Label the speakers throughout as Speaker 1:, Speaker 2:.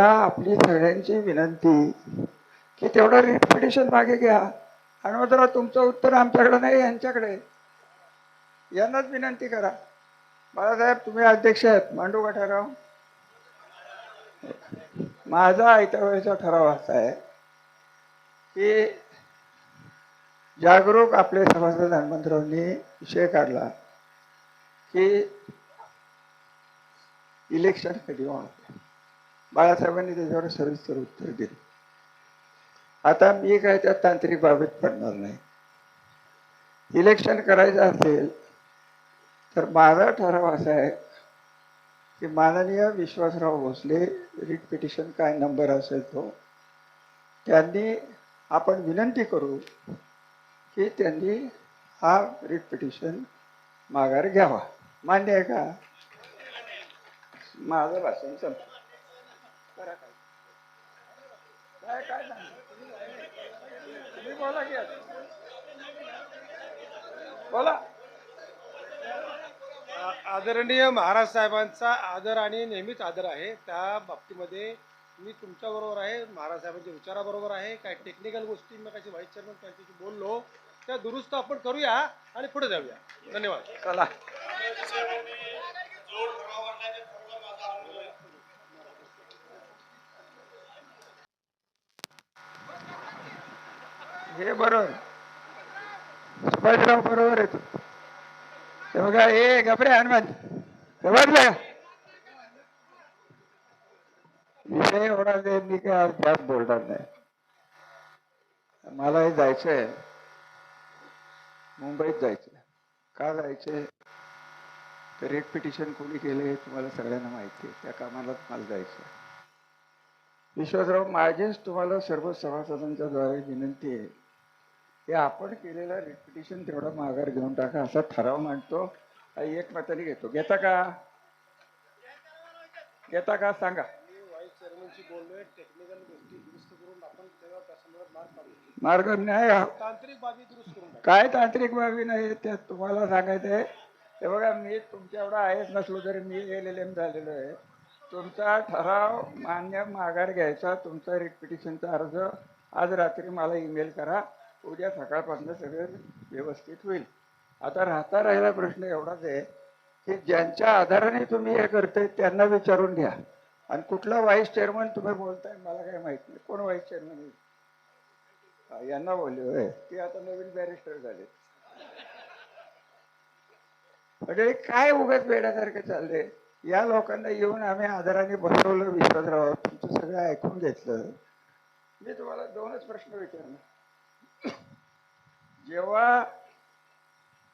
Speaker 1: आता आपली सगळ्यांची विनंती की तेवढं रिपिटेशन मागे घ्या. आणि जरा तुमचं उत्तर आमच्याकडे नाही यांच्याकडे. यांनाच विनंती करा. बाळासाहेब तुम्ही अध्यक्ष आहेत. मांडू का ठराव? माझा आयत्या वेळेचा ठराव असा आहे की जागरूक आपले सभासद हनुमंतरावनी विषय काढला की इलेक्शन कधी होणार? बाळासाहेबांनी त्याच्यावर सविस्तर उत्तर दिले. आता मी काय त्या तांत्रिक बाबीत पडणार नाही. इलेक्शन करायचं असेल तर माझा ठराव असा आहे की माननीय विश्वासराव भोसले रिट पिटिशन काय नंबर असेल तो त्यांनी आपण विनंती करू की त्यांनी हा रिट पिटिशन माघार घ्यावा. मान्य आहे का? माझं भाषण संपलं. करा काय काय काय? तुम्ही बोला की. बोला
Speaker 2: आदरणीय महाराज साहेबांचा आदर आणि नेहमीच आदर आहे त्या बाबतीमध्ये मी तुमच्या बरोबर आहे महाराज साहेबांच्या विचाराबरोबर आहे काय टेक्निकल गोष्टी मी कशी व्हाईस चेअरमन त्यांच्याशी बोललो त्या दुरुस्त आपण करूया आणि पुढे जाऊया धन्यवाद
Speaker 1: चला हे बरोबर. सुभाषराव बरोबर आहे तू. हे बघा हे घबरे हनुमान. समजलं का विषय होणार मी काय आज जास्त बोलणार नाही. मलाही जायचंय. मुंबईत जायचंय. का जायचंय? तर रेट पिटिशन कोणी केले हे तुम्हाला सगळ्यांना माहिती आहे. त्या कामाला तुम्हाला जायचं विश्वासराव माझेच तुम्हाला सर्व सभासदांच्या द्वारे विनंती आहे. हे आपण केलेलं रिपिटेशन तेवढं तेवढा माघार घेऊन टाका. असा ठराव मांडतो. एक मताने घेतो. घेता का? घेता का? सांगा.
Speaker 2: मार्ग
Speaker 1: नाही
Speaker 2: तांत्रिक बाबी
Speaker 1: काय तांत्रिक बाबी नाही त्यात तुम्हाला सांगायचं आहे ते बघा मी तुमच्या एवढा आहेच नसलो तरी मी एल एल एम झालेलो आहे. तुमचा ठराव मान्य माघार घ्यायचा. तुमचा रिपिटिशनचा अर्ज आज रात्री मला ईमेल करा. उद्या सकाळपासून सगळं व्यवस्थित होईल. आता राहता राहिला प्रश्न एवढाच आहे की ज्यांच्या आधाराने तुम्ही हे करताय त्यांना विचारून घ्या. आणि कुठला व्हाईस चेअरमन तुम्ही बोलताय मला काही माहीत नाही. कोण व्हाईस चेअरमन आहे? यांना बोलले होय. ते आता नवीन बॅरिस्टर झाले. म्हणजे काय उगाच वेड्यासारखं चाललंय? या लोकांना येऊन आम्ही आदराने बसवलं विश्वासराव तुमचं सगळं ऐकून घेतलं. मी तुम्हाला दोनच प्रश्न विचारणार. जेव्हा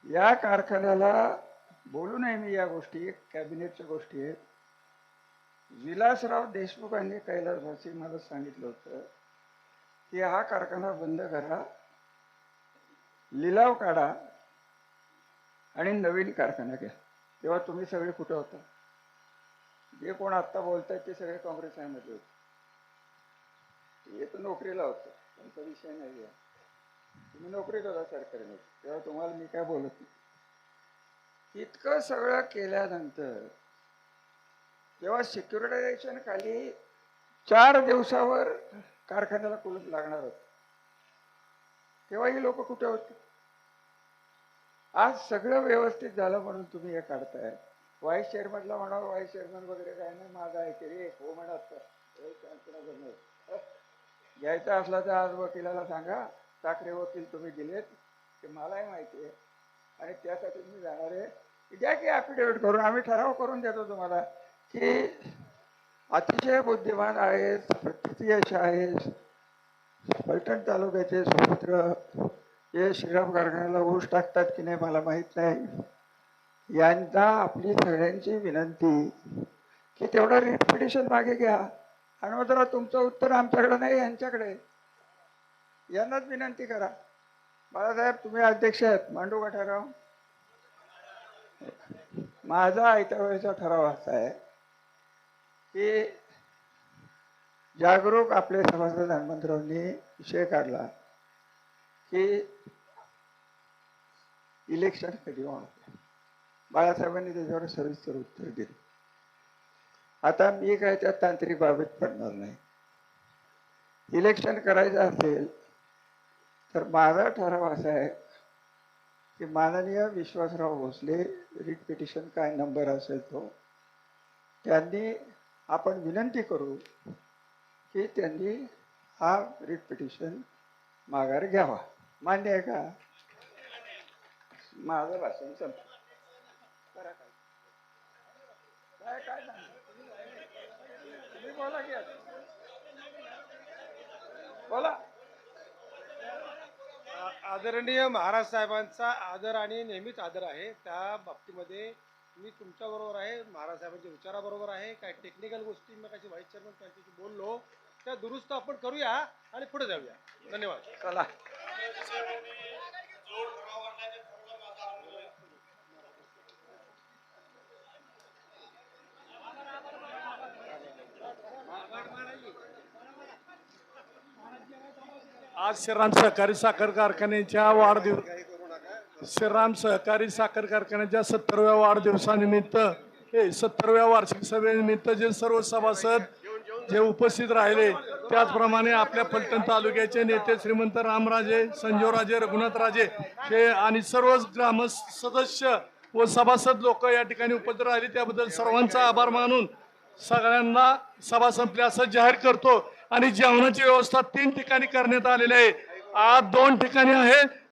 Speaker 1: या कारखान्याला बोलू नये मी या गोष्टी कॅबिनेटच्या गोष्टी आहेत. विलासराव देशमुखांनी कैलासवासी मला सांगितलं होतं की हा कारखाना बंद करा लिलाव काढा आणि नवीन कारखाना घ्या. तेव्हा तुम्ही सगळे कुठं होता? जे कोण आत्ता बोलतायत ते सगळे काँग्रेसमध्ये होते. हे तर नोकरीला होतं त्यांचा विषय नाही आहे. तुम्ही नोकरीत होता सरकारने. तेव्हा तुम्हाला मी काय बोलत नाही. इतकं सगळं केल्यानंतर जेव्हा सिक्युरिटायझेशन खाली चार दिवसावर कारखान्याला कुलूप लागणार होत तेव्हा ही लोक कुठे होती? आज सगळं व्यवस्थित झालं म्हणून तुम्ही हे काढताय. व्हाईस चेअरमनला म्हणा व्हाईस चेअरमन वगैरे काय नाही माझा आहे की रे हो म्हणत तर. असला तर आज वकिलाला सांगा. ठाकरे वकील तुम्ही दिलेत ते मलाही माहिती आहे. आणि त्यासाठी मी जाणार आहे. द्या की ॲफिडेविट करून आम्ही ठराव करून देतो तुम्हाला की अतिशय बुद्धिमान आहेत प्रतियश आहेस फलटण तालुक्याचे सुपुत्र हे श्रीराम कारखान्याला ऊस टाकतात की नाही मला माहीत नाही. यांना आपली सगळ्यांची विनंती की तेवढं रिपिटेशन मागे घ्या. आणि हो जरा तुमचं उत्तर आमच्याकडे नाही यांच्याकडे. आहे. यांनाच विनंती करा. बाळासाहेब तुम्ही अध्यक्ष आहेत. मांडू का ठराव? माझा आयत्या वेळेचा ठराव असा आहे की जागरूक आपले सभासद हनुमंतरावनी विषय काढला की इलेक्शन कधी होणार? बाळासाहेबांनी त्याच्यावर सविस्तर उत्तर दिले. आता मी काय त्या तांत्रिक बाबीत पडणार नाही. इलेक्शन करायचं असेल तर माझा ठराव असा आहे की माननीय विश्वासराव भोसले रिट पिटिशन काय नंबर असेल तो त्यांनी आपण विनंती करू की त्यांनी हा रिट पिटिशन माघार घ्यावा. मान्य आहे का? माझं भाषण संपलं. काय? काय तुम्ही बोला बोला.
Speaker 2: आदरणीय महाराज साहेबांचा आदर आणि नेहमीच आदर आहे. त्या बाबतीमध्ये मी तुमच्याबरोबर आहे महाराज साहेबांच्या विचाराबरोबर आहे. काय टेक्निकल गोष्टी मी काही व्हाईस चेअरमन त्यांच्याशी बोललो त्या दुरुस्त आपण करूया आणि पुढे जाऊया. धन्यवाद.
Speaker 1: चला.
Speaker 3: आज श्रीराम सहकारी साखर कारखान्याच्या वाढदिवस श्रीराम सहकारी साखर कारखान्याच्या सत्तरव्या वाढदिवसानिमित्त हे सत्तरव्या वार्षिक सभेनिमित्त जे सर्व सभासद जे उपस्थित राहिले त्याचप्रमाणे आपल्या फलटण तालुक्याचे नेते श्रीमंत रामराजे संजीवराजे रघुनाथराजे हे आणि सर्वच ग्राम सदस्य व सभासद लोक या ठिकाणी उपस्थित राहिले. त्याबद्दल सर्वांचा आभार मानून सगळ्यांना सभा संपली. असं जाहीर करतो. आणि जेवणाची व्यवस्था तीन ठिकाणी करण्यात आलेली आहे. आज दोन ठिकाणी आहे.